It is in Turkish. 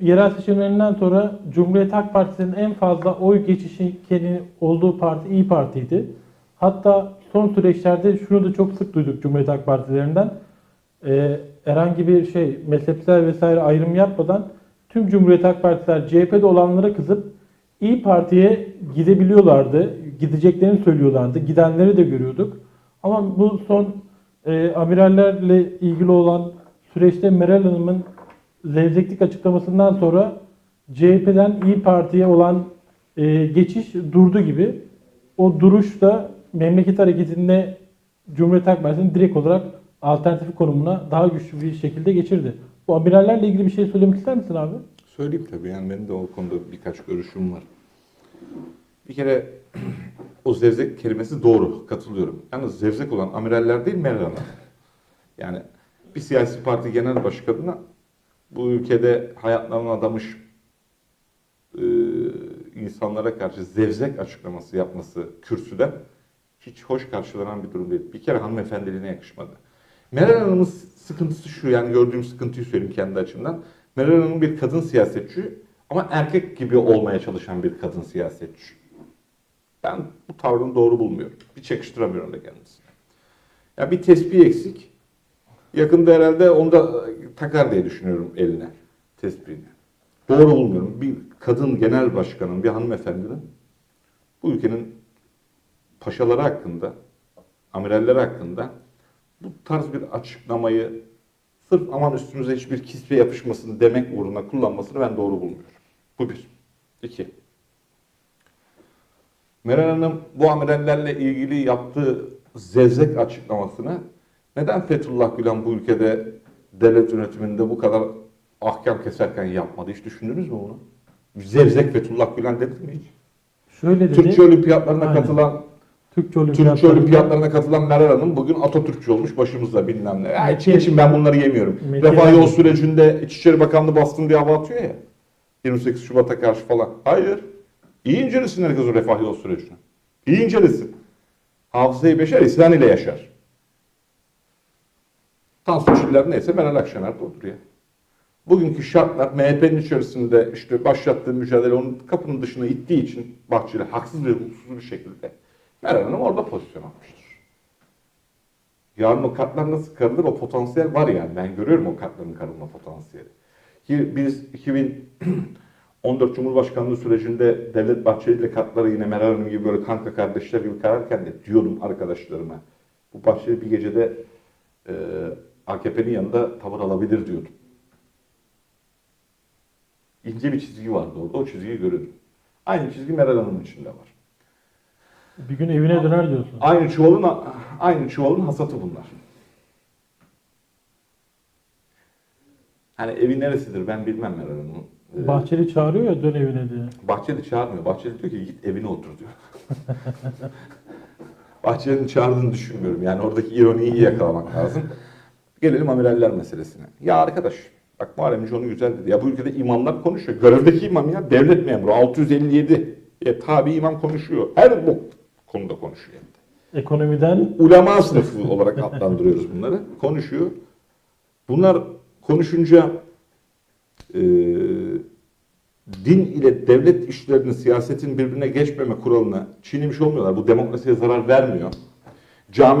yerel seçimlerinden sonra Cumhuriyet Halk Partisi'nin en fazla oy geçişinin olduğu parti İyi Parti'ydi. Hatta son süreçlerde şunu da çok sık duyduk Cumhuriyet Halk Partilerinden. Ee, herhangi bir şey mezhepsel vesaire ayrım yapmadan tüm Cumhuriyet Halk Partiler CHP'de olanlara kızıp İyi Parti'ye gidebiliyorlardı. Gideceklerini söylüyorlardı. Gidenleri de görüyorduk. Ama bu son e, amirallerle ilgili olan süreçte Meral Hanım'ın zevzeklik açıklamasından sonra CHP'den İyi Parti'ye olan e, geçiş durdu gibi. O duruş da memleket hareketinde Cumhuriyet Halk Partisi'nin direkt olarak alternatif konumuna daha güçlü bir şekilde geçirdi. Bu amirallerle ilgili bir şey söylemek ister misin abi? Söyleyeyim tabii yani benim de o konuda birkaç görüşüm var. Bir kere o zevzek kelimesi doğru, katılıyorum. Yalnız zevzek olan amiraller değil Meral Hanım. Yani bir siyasi parti genel başkanına bu ülkede hayatlarını adamış e, insanlara karşı zevzek açıklaması yapması kürsüden hiç hoş karşılanan bir durum değil. Bir kere hanımefendiliğine yakışmadı. Meral Hanım'ın sıkıntısı şu yani gördüğüm sıkıntıyı söyleyeyim kendi açımdan. Meral Hanım bir kadın siyasetçi ama erkek gibi olmaya çalışan bir kadın siyasetçi. Ben bu tavrını doğru bulmuyorum. Bir çekiştiramıyorum da kendisine. Ya bir tespih eksik. Yakında herhalde onu da takar diye düşünüyorum eline tespihini. Doğru bulmuyorum. Bir kadın genel başkanın, bir hanımefendinin bu ülkenin paşaları hakkında, amiralleri hakkında bu tarz bir açıklamayı sırf aman üstümüze hiçbir kisve yapışmasın demek uğruna kullanmasını ben doğru bulmuyorum. Bu bir. İki. Meral Hanım bu amirallerle ilgili yaptığı zevzek açıklamasını neden Fethullah Gülen bu ülkede devlet yönetiminde bu kadar ahkam keserken yapmadı? Hiç düşündünüz mü bunu? Zevzek Fethullah Gülen dedi mi hiç? Şöyle dedi. Türkçe olimpiyatlarına Aynen. katılan Türkçe Türkçe olimpiyatlarında- olimpiyatlarına katılan Meral Hanım bugün Atatürkçü olmuş başımızda bilmem ne. Ya Mete- geçin ben bunları yemiyorum. Refah yol sürecinde İçişleri Bakanlığı bastın diye hava atıyor ya. 28 Şubat'a karşı falan. Hayır. İyi incelesin herkes o refah yol sürecini. İyi incelesin. Hafızayı beşer, İslam ile yaşar. Tansu Çiller neyse Meral Akşener de odur ya. Bugünkü şartlar MHP'nin içerisinde işte başlattığı mücadele onun kapının dışına ittiği için Bahçeli haksız ve hukuksuz bir şekilde Meral Hanım orada pozisyon almıştır. Yarın o kartlar nasıl karılır o potansiyel var yani. Ben görüyorum o kartların karılma potansiyeli. Ki biz 2014 Cumhurbaşkanlığı sürecinde Devlet Bahçeli ile kartları yine Meral Hanım gibi böyle kanka kardeşler gibi kararken de diyordum arkadaşlarıma. Bu Bahçeli bir gecede e, AKP'nin yanında tavır alabilir diyordum. İnce bir çizgi vardı orada. O çizgiyi görüyordum. Aynı çizgi Meral Hanım'ın içinde var. Bir gün evine döner diyorsun. Aynı çuvalın aynı çuvalın hasatı bunlar. Hani evi neresidir ben bilmem Meral Hanım'ın. Ee, Bahçeli çağırıyor ya dön evine diye. Bahçeli çağırmıyor. Bahçeli diyor ki git evine otur diyor. Bahçeli'nin çağırdığını düşünmüyorum. Yani oradaki ironiyi iyi yakalamak lazım. Gelelim amiraller meselesine. Ya arkadaş bak Muharrem onu güzel dedi. Ya bu ülkede imamlar konuşuyor. Görevdeki imam ya devlet memuru 657. Ya tabi imam konuşuyor. Her bu konuda konuşuyor. Ekonomiden ulema sınıfı olarak adlandırıyoruz bunları. Konuşuyor. Bunlar konuşunca e, din ile devlet işlerinin, siyasetin birbirine geçmeme kuralına çiğnemiş olmuyorlar. Bu demokrasiye zarar vermiyor. Cami